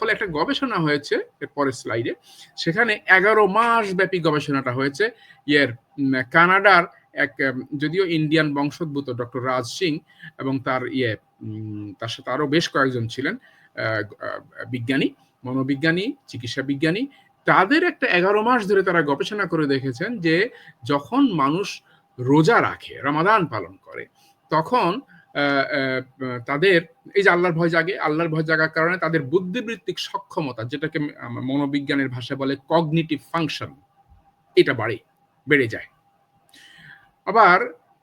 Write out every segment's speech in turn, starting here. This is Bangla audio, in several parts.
ফলে একটা গবেষণা হয়েছে, এর পরের স্লাইডে, সেখানে এগারো মাস ব্যাপী গবেষণাটা হয়েছে। ইয়ের কানাডার এক যদিও ইন্ডিয়ান বংশোদ্ভূত ডক্টর রাজ সিং এবং তার ইয়ে তার সাথে আরও বেশ কয়েকজন ছিলেন বিজ্ঞানী, মনোবিজ্ঞানী, চিকিৎসা বিজ্ঞানী। তাদের একটা এগারো মাস ধরে তারা গবেষণা করে দেখেছেন যে যখন মানুষ রোজা রাখে, রমাদান পালন করে, তখন তাদের, এই যে আল্লাহর ভয় জাগে, আল্লাহর ভয় জাগার কারণে তাদের বুদ্ধিবৃত্তিক সক্ষমতা, যেটাকে মনোবিজ্ঞানের ভাষায় বলে কগনিটিভ ফাংশন এটা বাড়ে, বেড়ে যায়। আবার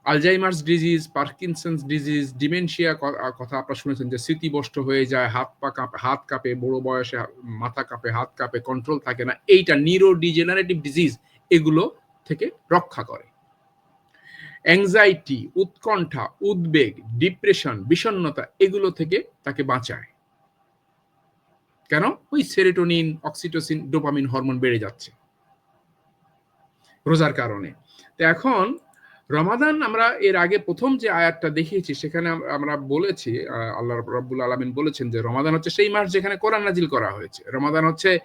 Alzheimer's disease Parkinson's disease dementia কথা আপনারা শুনেছেন যে স্মৃতিবষ্ট হয়ে যায়, হাত পা কাঁপে, হাত কাঁপে, বড় বয়সে মাথা কাঁপে, হাত কাঁপে কন্ট্রোল থাকে না। এইটা নিউরো ডিজেনারেটিভ ডিজিজ এগুলো থেকে রক্ষা করে। অ্যাংজাইটি উৎকণ্ঠা উদ্বেগ ডিপ্রেশন বিষণ্ণতা এগুলো থেকে তাকে বাঁচায়। কেন? ওই সেরেটোনিন অক্সিটোসিন ডোপামিন হরমোন বেড়ে যাচ্ছে। রোজার কারণে। তো এখন রমাদান আমরা এর আগে প্রথম যে আয়াতটা দেখিয়েছি সেখানে আমরা বলেছি আল্লাহ রব্বুল আলমিন বলেছেন যে রমাদান হচ্ছে সেই মাস যেখানে কোরআন নাজিল করা হয়েছে। রমাদান হচ্ছে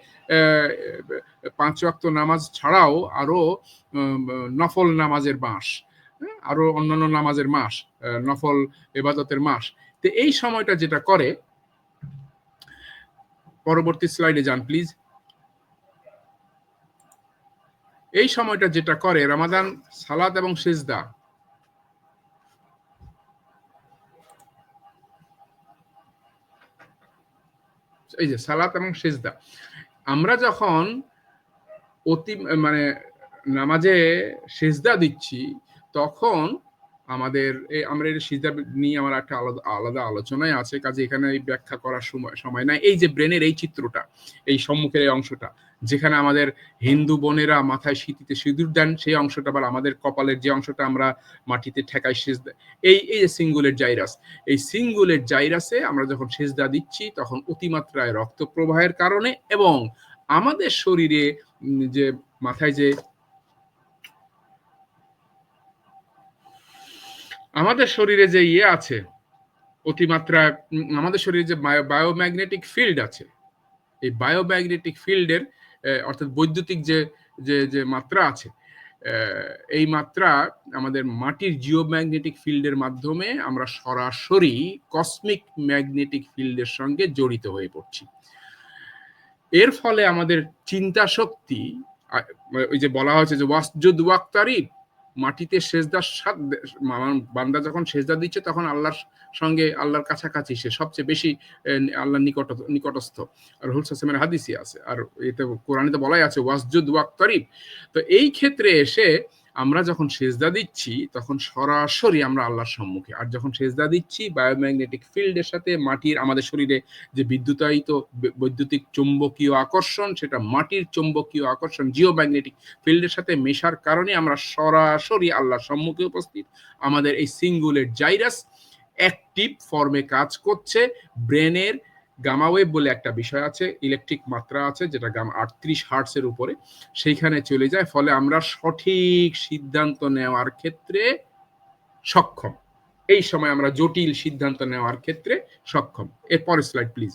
পাঁচ ওয়াক্ত নামাজ ছাড়াও আরও উম, নফল নামাজের মাস। আরও অন্যান্য নামাজের মাস নফল, এবাদতের মাস। তো এই সময়টা যেটা করে, পরবর্তী স্লাইডে যান, প্লিজ। এই সময়টা যেটা করে, রমাদান, সালাত এবং সেজদা। এই যে সালাত এবং সেজদা। আমরা যখন অতি মানে নামাজে সেজদা দিচ্ছি তখন আমাদের এই আমরা এই সিজদা নিয়ে আমার একটা আলাদা আলাদা আলোচনায় আছে। কাজে এখানে এই ব্যাখ্যা করার সময় সময় নাই। এই যে ব্রেনের এই চিত্রটা, এই সম্মুখের এই অংশটা, যেখানে আমাদের হিন্দু বোনেরা মাথায় শীতিতে সিঁদুর দেন, সেই অংশটা আবার আমাদের কপালের যে অংশটা আমরা মাটিতে ঠেকাই সেজদা, এই এই যে সিঙ্গুলের জাইরাস, এই সিঙ্গুলের জাইরাসে আমরা যখন সেজদা দিচ্ছি, তখন অতিমাত্রায় রক্ত প্রবাহের কারণে এবং আমাদের শরীরে যে মাথায় যে আমাদের শরীরে যে ইয়ে আছে, অতিমাত্রা আমাদের শরীরে যে বায়োম্যাগনেটিক ফিল্ড আছে, এই বায়োম্যাগনেটিক ফিল্ডের অর্থাৎ বৈদ্যুতিক যে যে যে মাত্রা আছে এই মাত্রা আমাদের মাটির জিওম্যাগনেটিক ফিল্ডের মাধ্যমে আমরা সরাসরি কসমিক ম্যাগনেটিক ফিল্ডের সঙ্গে জড়িত হয়ে পড়ছি। এর ফলে আমাদের চিন্তা শক্তি ওই যে বলা হয়েছে যে ওয়াসজুদ ওয়াক্তারিব মাটিতে সেজদার সাত বান্দা যখন সেজদা দিচ্ছে, তখন আল্লাহর সঙ্গে আল্লাহর কাছাকাছি সে সবচেয়ে বেশি আল্লাহ নিকট নিকটস্থ। আর হুল সাসেমের হাদিসি আছে। আর এতে কোরআনে তো বলাই আছে, ওয়াসজুদ ওয়াক্তরিফ তো এই ক্ষেত্রে এসে আমরা যখন সেজদা দিচ্ছি, তখন সরাসরি আমরা আল্লাহর সম্মুখে। আর যখন সেজদা দিচ্ছি বায়োম্যাগনেটিক ফিল্ডের সাথে মাটির, আমাদের শরীরে যে বিদ্যুতায়িত বৈদ্যুতিক চুম্বকীয় আকর্ষণ, সেটা মাটির চুম্বকীয় আকর্ষণ জিওম্যাগনেটিক ফিল্ডের সাথে মেশার কারণে আমরা সরাসরি আল্লাহর সম্মুখে উপস্থিত। আমাদের এই সিঙ্গুলের জাইরাস অ্যাক্টিভ ফর্মে কাজ করছে ব্রেনের গামাওয়েভ বলে একটা বিষয় আছে, ইলেকট্রিক মাত্রা আছে, যেটা গাম আটত্রিশ হার্টসের উপরে, সেইখানে চলে যায়, ফলে আমরা সঠিক সিদ্ধান্ত নেওয়ার ক্ষেত্রে সক্ষম। এই সময় আমরা জটিল সিদ্ধান্ত নেওয়ার ক্ষেত্রে সক্ষম। এরপরের স্লাইড প্লিজ